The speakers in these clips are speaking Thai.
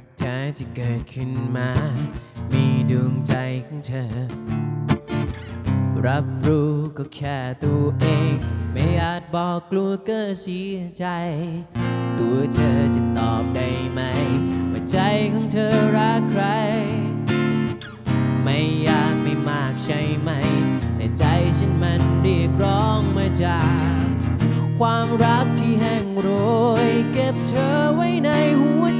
ักแท้ที่เกิดขึ้นมา มีดวงใจของเธอ รับรู้ก็แค่ตัวเอง ไม่อาจบอกกลัวก็เสียใจ ตัวเธอจะตอบได้ไหม ว่าใจของเธอรักใคร ไม่อยากไม่มากใช่ไหม แต่ใจฉันมันเรียกร้องมาจากความรักที่แห้งโรย เก็บเธอไว้ในหัวใจ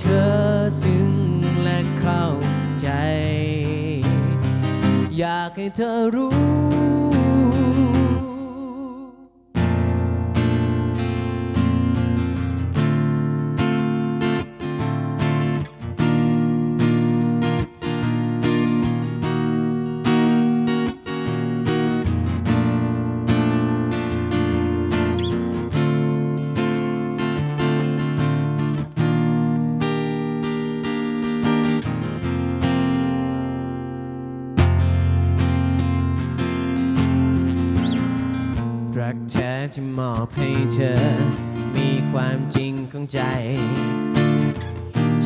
เธอซึ้งและเข้าใจ อยากให้เธอรู้ รักแท้ที่มอบให้เธอ มีความจริงของใจ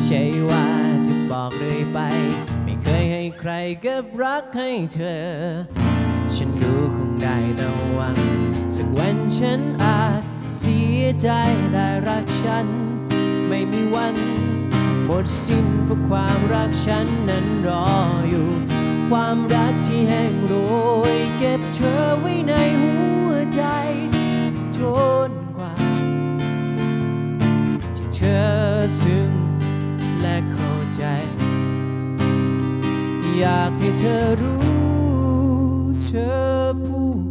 ใช่ว่าจะบอกเลยไป ไม่เคยให้ใครเก็บรักให้เธอ ฉันรู้คงได้ระวัง สักวันฉันอาจเสียใจแต่รักฉัน ไม่มีวัน หมดสิ้นเพราะความรักฉันนั้นรออยู่ ความรักที่แห้งโรยเก็บเธอไว้ในหัว ใจจนกว่า ที่เธอซึ้งและเข้าใจ อยากให้เธอรู้เธอพูด